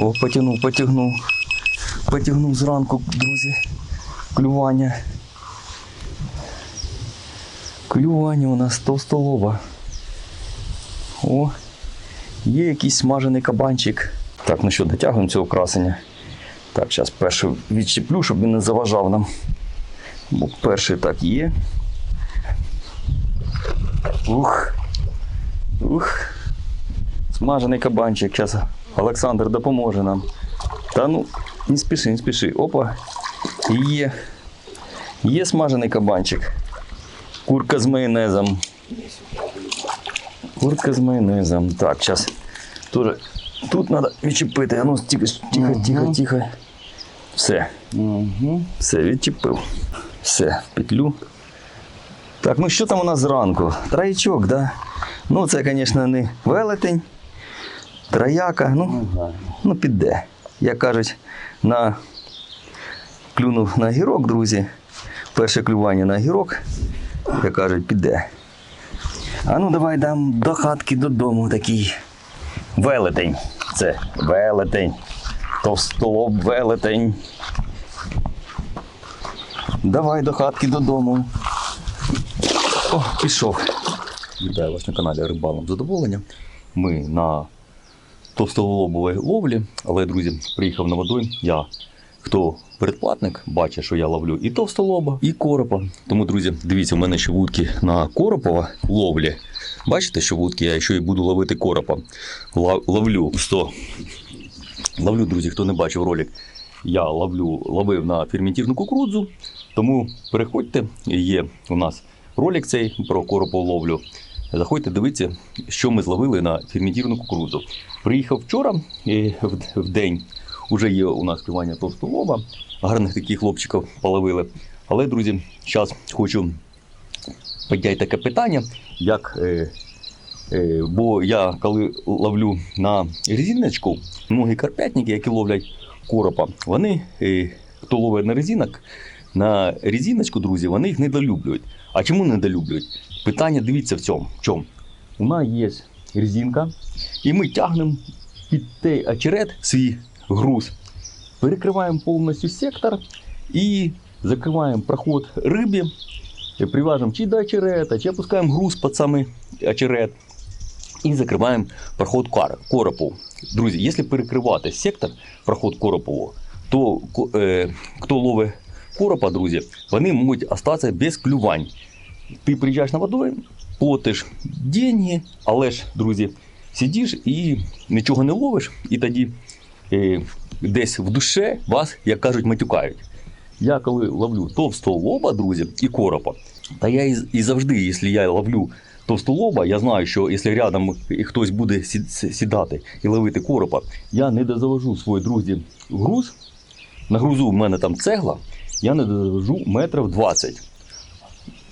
О, потягнув, потягнув. Потягнув зранку, друзі. Клювання. Клювання у нас товстолоба. О, є якийсь смажений кабанчик. Так, ну що, дотягуємо цього красення. Так, зараз перший відчіплю, щоб він не заважав нам. Бо перший так є. Ух. Ух. Смажений кабанчик. Зараз Олександр допоможе нам. Та ну, не спіши, не спіши. Опа. Є. Є смажений кабанчик. Курка з майонезом. Курка з майонезом. Так, зараз. Тоже тут треба відчепити. А ну, тихо, тихо, тихо, тихо. Все. Угу. Все, відчепив. Все, в петлю. Так, ну що там у нас зранку? Троячок, да? Ну, це, звісно, не велетень, трояка, ну, ну піде. Як кажуть, на... клюнув на гірок, друзі. Перше клювання на гірок, як кажуть, піде. А ну давай дам до хатки додому такий велетень. Це велетень. Товстолоб велетень. Давай до хатки додому. О, пішов. Вітаю вас на каналі Рибалом задоволення. Ми на товстолобовій ловлі, але, друзі, приїхав на водойм. Я хто передплатник, бачить, що я ловлю і товстолоба, і коропа. Тому, друзі, дивіться, у мене ще вудки на коропова ловлі. Бачите, що вудки я ще й буду ловити коропа. Ловлю 100. Ловлю, друзі, хто не бачив ролик, я ловлю, ловив на ферментірну кукурудзу. Тому переходьте, є у нас ролик цей про коропову ловлю. Заходьте, дивіться, що ми зловили на ферментірну кукурудзу. Приїхав вчора в день. Уже є у нас клювання товстолоба. Гарних таких хлопчиків половили. Але, друзі, зараз хочу підняти таке питання, як. Е, Е, Бо я коли ловлю на резиночку, многі карпятники, які ловлять коропа, вони, е, хто ловить на резинок, на резиночку, друзі, вони їх недолюблюють. А чому недолюблюють? Питання дивіться в цьому. В чому? У нас є резинка, і ми тягнемо під той очерет свій груз, перекриваємо повністю сектор і закриваємо проход рибі, приважимо чи до очерета, чи опускаємо груз під самий очерет і закриваємо проход коропу. Друзі, якщо перекривати сектор, проход коропового, то е, хто ловить коропа, друзі, вони можуть залишитися без клювань. Ти приїжджаєш на водою, платиш деньги, але ж, друзі, сидиш і нічого не ловиш, і тоді е, десь в душе вас, як кажуть, матюкають. Я коли ловлю товстого лоба, друзі, і коропа, та я і, і завжди, якщо я ловлю товстолоба, я знаю, що якщо рядом хтось буде сі- сі- сідати і ловити коропа, я не дозавожу свої друзі груз. На грузу в мене там цегла, я не дозавожу метрів 20.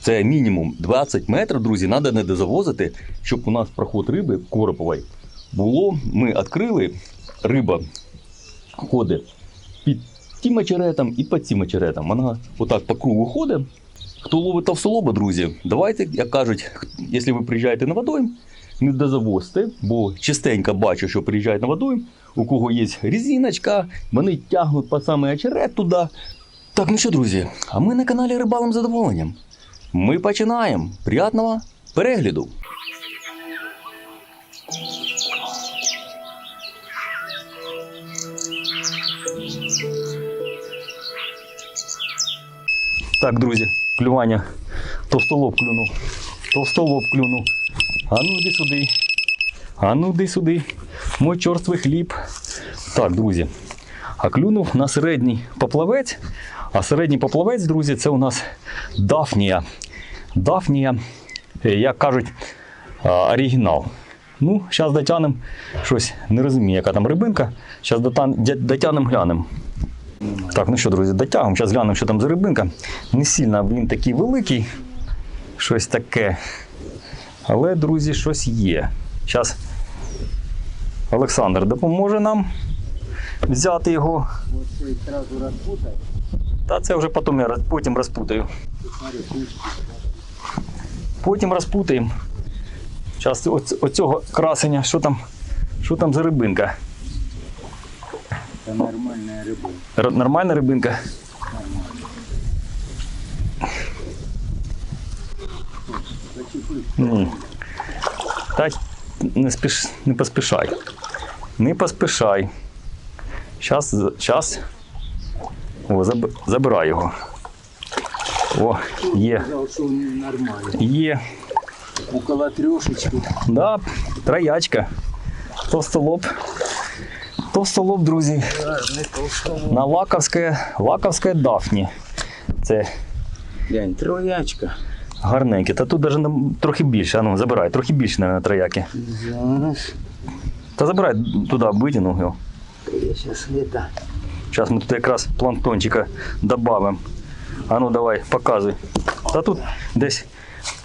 Це мінімум 20 метрів, друзі, треба не дозавозити, щоб у нас проход риби коропової було. Ми відкрили, риба ходить під тим очеретом і під цим очеретом. Вона отак по кругу ходить. Хто ловить товстолоба, друзі, давайте, як кажуть, якщо ви приїжджаєте на водойм, не дозавозьте, бо частенько бачу, що приїжджають на водойм, у кого є резиночка, вони тягнуть по самий очерет туди. Так, ну що, друзі, а ми на каналі Рибалом задоволенням. Ми починаємо. Приятного перегляду! Так, друзі, клювання. Товстолоб клюнув. Товстолоб клюнув. А ну йди сюди. А ну йди сюди. Мой чорствий хліб. Так, друзі. А клюнув на середній поплавець. А середній поплавець, друзі, це у нас Дафнія. Дафнія, е, як кажуть, оригінал. Ну, зараз дотянемо щось, не розумію, яка там рибинка. Зараз дотянемо, глянемо. Так, ну що, друзі, дотягуємо. Зараз глянемо, що там за рибинка. Не сильно він такий великий, щось таке. Але, друзі, щось є. Зараз Олександр допоможе нам взяти його. Та це вже потім я потім розпутаю. Смотри, слышишь? Потім розпутаємо. Зараз оцього красення, що там, що там за рибинка. Это нормальная рыба. Р- нормальна рибинка? Зачепись. Ні. Та не, спіш, не поспішай. Не поспішай. Щас, щас. О, заб, забирай його. О, є. Сказал, что он нормальный. Є. Около трешечки. Да, троячка. Товстолоб. Товстолоб, друзі. Гарный толстолоб. На лаковське, лаковське дафні. Це Глянь, троячка. гарненьке. Та тут навіть трохи більше. А ну, забирай, трохи більше, мабуть, трояки. Зараз. Та забирай туди, витягнув його. Я сейчас это... Зараз ми тут якраз планктончика додамо. А ну давай, показуй. Та тут десь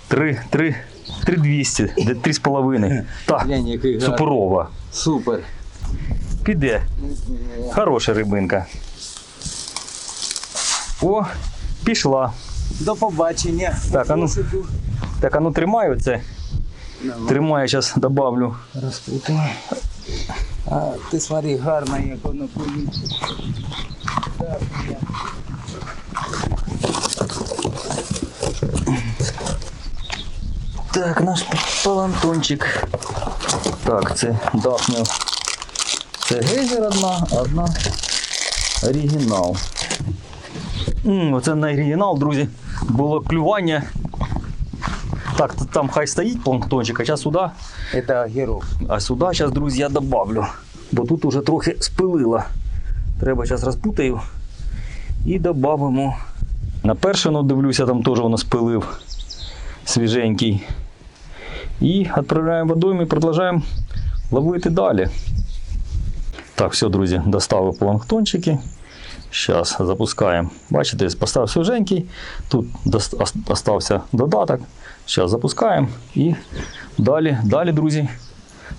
3, 3, 3200, де 3,5. Так, суперова. Супер. Піде. Хороша рибинка. О, пішла. До побачення. Так, а ну. Так, а ну тримаю це. Тримаю, зараз добавлю. Розпутала. А, ти смотри, гарно, як воно повітря. Так, наш палантончик. Так, це Дафня. Це гейзер одна, одна оригінал. М, оце на оригінал, друзі. Було клювання. Так, там хай стоїть планктончик, а зараз сюди. Это огірок. А сюди зараз, друзі, я добавлю. Бо тут уже трохи спилило. Треба зараз розпутаю і додамо. На перше, ну, дивлюся, там теж воно спилив свіженький. І відправляємо водою і продовжуємо ловити далі. Так, все, друзі, доставив планктончики. Зараз запускаємо. Бачите, поставив свіженький. Тут остався додаток. Зараз запускаємо і далі, далі, друзі.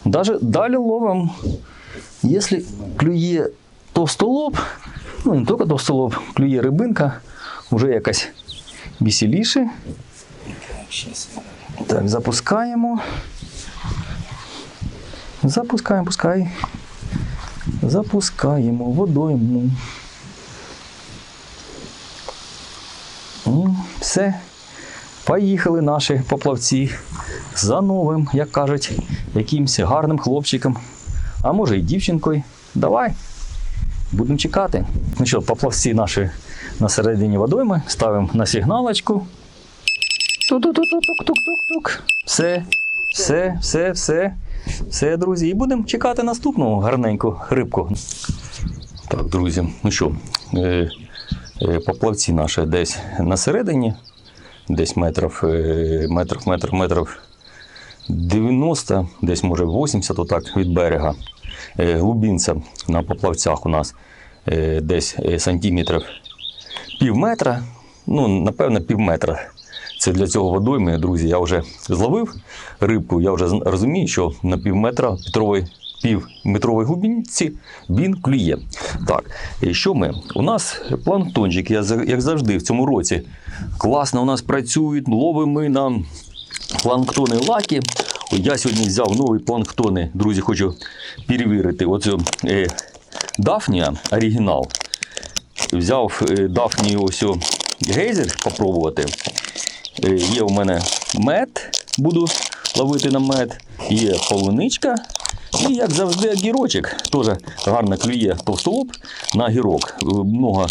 Даже, далі ловимо. Якщо клює товстолоб, ну не тільки товстолоб, клює рибинка, вже якась веселіше. Так, запускаємо. Запускаємо, пускай. Запускаємо водойму. Все. Поїхали наші поплавці за новим, як кажуть, якимсь гарним хлопчиком. А може і дівчинкою. Давай. Будемо чекати. Ну що, поплавці наші на середині водойми ставимо на сигналочку. Тук-тук-тук-тук-тук-тук. Все, все, все, все, все, друзі. І будемо чекати наступну гарненьку рибку. Так, друзі, ну що, е, е, поплавці наші десь на середині, десь метрів, е, метрів, метрів, метрів 90, десь може 80 отак від берега. Глубинця на поплавцях у нас десь сантиметрів пів метра, ну, напевно, пів метра. Це для цього водойми, друзі, я вже зловив рибку, я вже розумію, що на пів метра півметрової півметрової глибинці він клює. Так, і що ми? У нас планктончик, як завжди в цьому році класно у нас працюють, ловимо ми на планктони лаки. Я сьогодні взяв нові планктони, друзі, хочу перевірити. Оцю е, Дафнія оригінал. Взяв е, Дафнію ось гейзер попробувати. Е, Є у мене мед, буду ловити на мед, є полуничка. І, як завжди, огірочок. Теж гарно клює товстолоб на огірок. Е, Много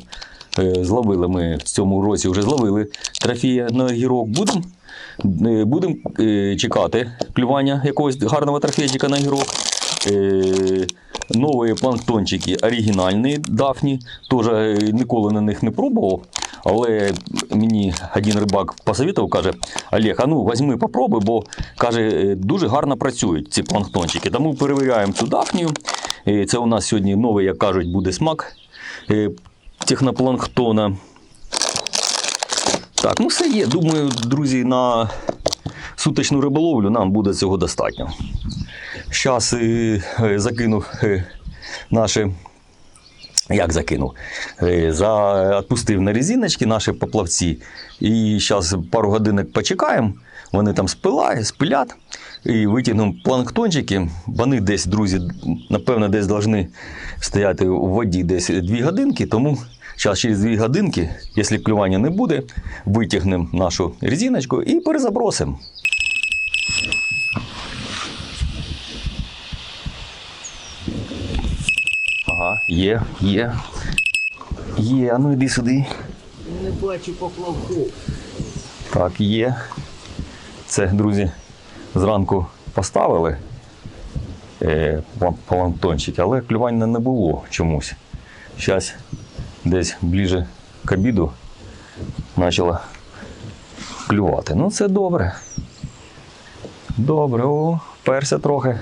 е, зловили ми в цьому році, вже зловили трофея на огірок. Будемо будем, чекати клювання якогось гарного трофейчика на огірок. Е, Нові планктончики оригінальні дафні. Теж ніколи на них не пробував. Але мені один рибак посовітував, каже: Олег, а ну візьми, попробуй, бо каже, е, дуже гарно працюють ці планктончики. Тому перевіряємо цю дафнію. Це у нас сьогодні новий, як кажуть, буде смак е, технопланктона. Так, ну все є. Думаю, друзі, на суточну риболовлю нам буде цього достатньо. Зараз е, наші. Як закинув? Е, За, відпустив на резиночки наші поплавці. І зараз пару годинок почекаємо. Вони там спилають, спилять. і витягнемо планктончики. Вони десь, друзі, напевно, десь повинні стояти у воді десь 2 годинки. Тому зараз через 2 годинки, якщо клювання не буде, витягнемо нашу резиночку і перезабросимо. Ага, є, є. Є, а ну йди сюди. Не бачу поплавку. Так, є. Це, друзі, зранку поставили е, планктончик, але клювання не було чомусь. Зараз десь ближе к обіду почало клювати. Ну, це добре. Добре, о, перся трохи.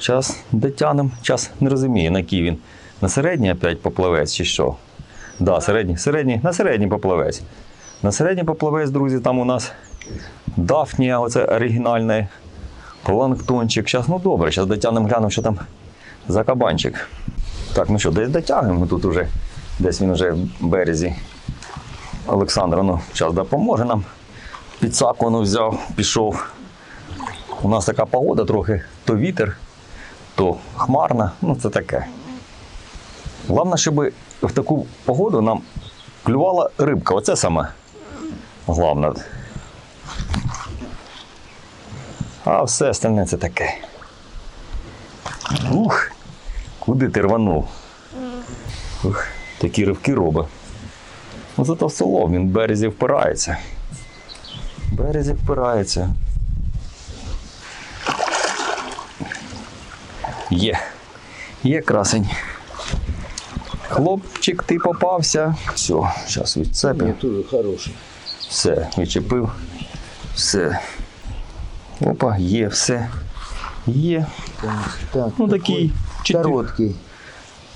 Зараз дотянемо. Час не розумію, на який він. На середній опять поплавець чи що? Да, середній, середній, на середній поплавець. На середній поплавець, друзі, там у нас Дафнія, оце оригінальний планктончик. Зараз, ну добре, зараз дотягнемо, глянемо, що там за кабанчик. Так, ну що, десь дотягнемо тут уже. Десь він уже в березі. Олександр, ну, зараз допоможе нам. Підсаку ну, взяв, пішов. У нас така погода трохи, то вітер, то хмарна, ну це таке. Головне, щоб в таку погоду нам клювала рибка. Оце саме головне. А все остальне це таке. Ух, куди ти рванув? Ух, такі ривки робить. Ну зато село він в березі впирається. В березі впирається. Є. Є красень. Хлопчик, ти попався. Все, зараз відцепимо. Ні, дуже хороший. Все, відчепив. Все. Опа, є, все. Є. Так, так, Ну такий. четвер- Короткий.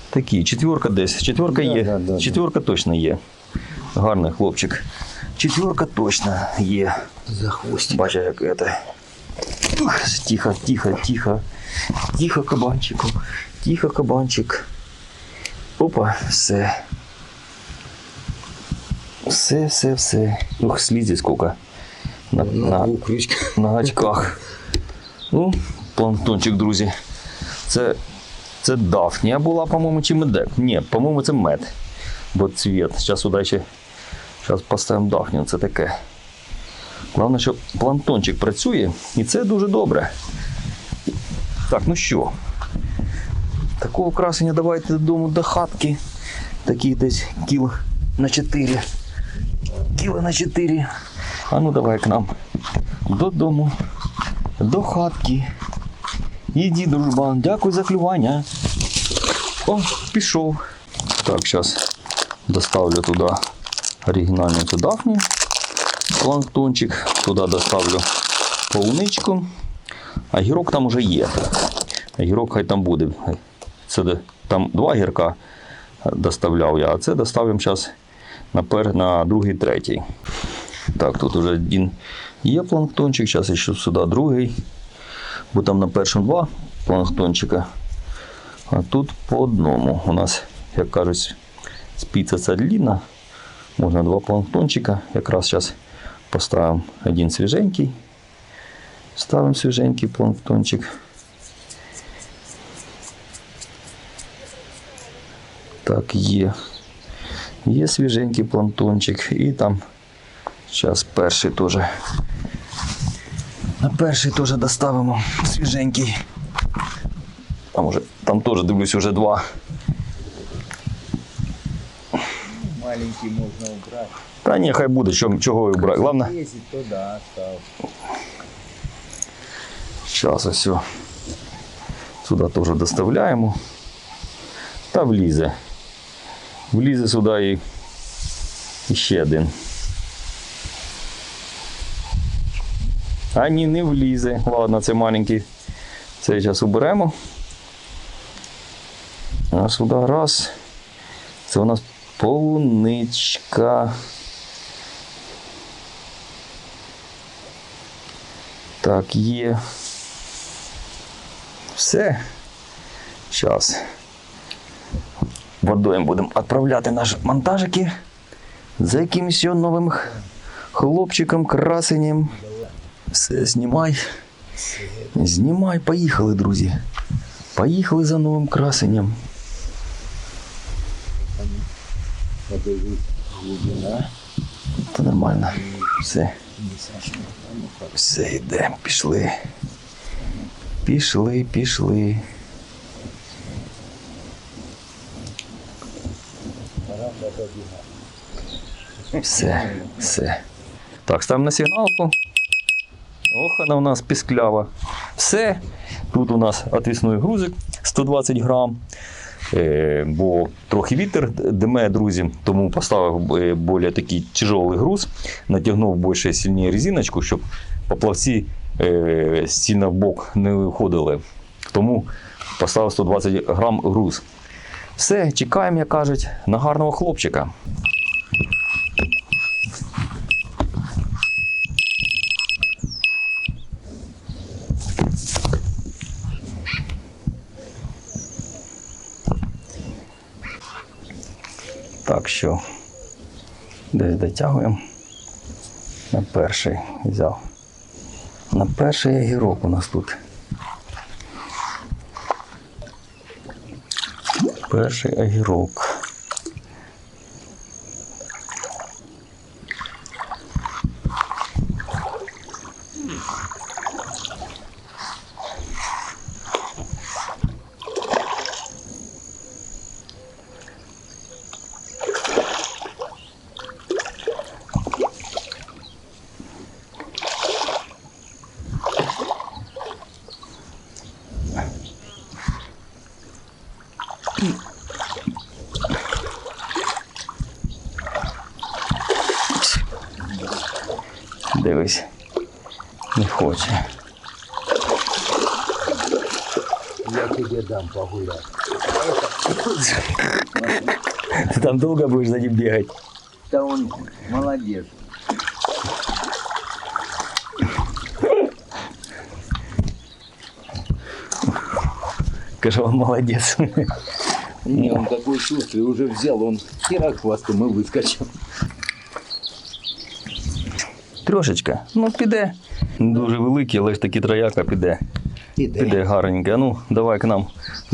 Такий, четверка десь. Четверка Да, є. да, да, да. четверка точно є. Гарний хлопчик. Четверка точно є. За хвостик. Бачу, як це. Тихо, тихо, тихо. Тихо, кабанчику. Тихо, кабанчик. Опа, все. Все, все, все. Ух, слізі скільки. На, На на, гачках. Ну, планктончик, друзі. Це, це дафнія була, по-моєму, чи медек. Ні, по-моєму, це мед. Бо цвіт. Зараз удачі. Зараз поставимо дафнію. Це таке. Головне, що планктончик працює, і це дуже добре. Так, ну що? Такого красення давайте додому до хатки. Такі десь кіл на 4. Кіло на 4. А ну давай к нам додому, до хатки. Іди, дружбан, дякую за клювання. О, пішов. Так, зараз доставлю туди оригінальну цю дафню. Планктончик. Туди доставлю полуничку. А гірок там уже є. Гірок хай там буде. Це там два гірка доставляв я, а це доставимо зараз на, пер, на другий, третій. Так, тут уже один є планктончик, зараз ще сюди другий. Бо там на першому два планктончика. А тут по одному. У нас, як кажуть, спіца ця длінна. Можна два планктончика. Якраз зараз поставимо один свіженький. Ставимо свіженький планктончик. Так, є. Є свіженький планктончик. І там зараз перший теж. На перший теж доставимо свіженький. Там уже, там теж дивлюсь уже два. Маленький можна убрати. Та ні, хай буде, чого, чого і брати. Головне, Если то да, став. зараз ось. Сюди теж доставляємо. Та влізе. Влізе сюди і, ще один. А ні, не влізе. Ладно, це маленький. Цей зараз уберемо. А сюди раз. Це у нас полуничка. Так, є. Все. Зараз. Водою будемо відправляти наші монтажики за якимось новим хлопчиком, красенем. Все, знімай. Знімай, поїхали, друзі. Поїхали за новим красенням. Та нормально. Все. Все йде, пішли. Пішли, пішли. Все, все. Так, ставимо на сигналку. Ох, вона у нас пісклява. Все. Тут у нас отвісний грузик 120 грам. Е, бо трохи вітер дме, друзі, тому поставив е, більш такий тяжелий груз, натягнув більше сильніше резиночку, щоб поплавці е, сильно в бок не виходили. Тому поставив 120 грам груз. Все, чекаємо, як кажуть, на гарного хлопчика. Так що десь дотягуємо. На перший взяв. На перший огірок у нас тут. Перший огірок. Я тебе дам погулять. Ти там довго будеш за ним бігати. Да он молодец. Каже, он молодець. Не, он такой шустрый, уже взял, он херак хвостом и выскочил. Трошечка. Ну, піде. Дуже великий, але ж таки трояка піде. Піде гарненько. А Ну, давай к нам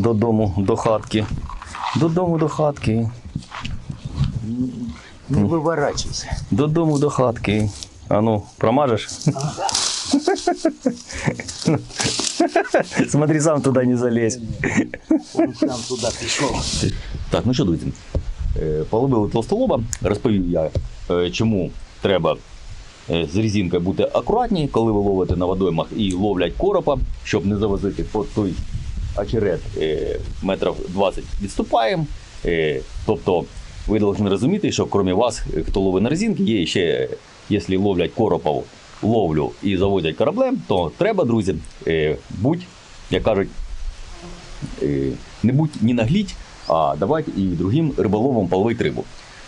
Додому, до хатки. Додому до хатки. Не выворачивайся. Додому до хатки. А ну, промажеш? Смотри, сам туди не залезь. Он сам туда пришел. Так, ну що, друзі, е, полюбили толстолоба. Розповів я, е, чому треба е, з резинкою бути акуратні, коли ви ловите на водоймах і ловлять коропа, щоб не завозити по той очерет е, метрів 20 відступаємо. Е, Тобто ви повинні розуміти, що крім вас, хто ловить на резинки, є ще, якщо ловлять коропов ловлю і заводять кораблем, то треба, друзі, е, будь, як кажуть, не будь не нагліть, а давайте і другим риболовам половить рибу.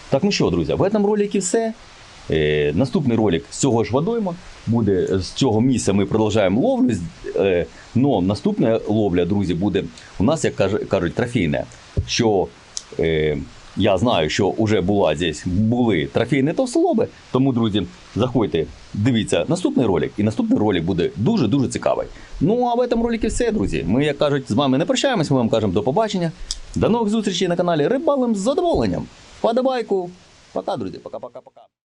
Так, ну що, друзі, в этом роликі все. Е, наступний ролик з цього ж водойма буде з цього місця. Ми продовжуємо ловлю. Е, но наступна ловля, друзі, буде у нас, як кажуть, трофейна. Що е, я знаю, що вже була здесь, були трофейні товстолоби. Тому, друзі, заходьте, дивіться наступний ролик, і наступний ролик буде дуже-дуже цікавий. Ну а в этом роликі все, друзі. Ми, як кажуть, з вами не прощаємось, ми вам кажемо до побачення. До нових зустрічей на каналі Рибалим з задоволенням. Подобайку. Пока, друзі, пока-пока-пока.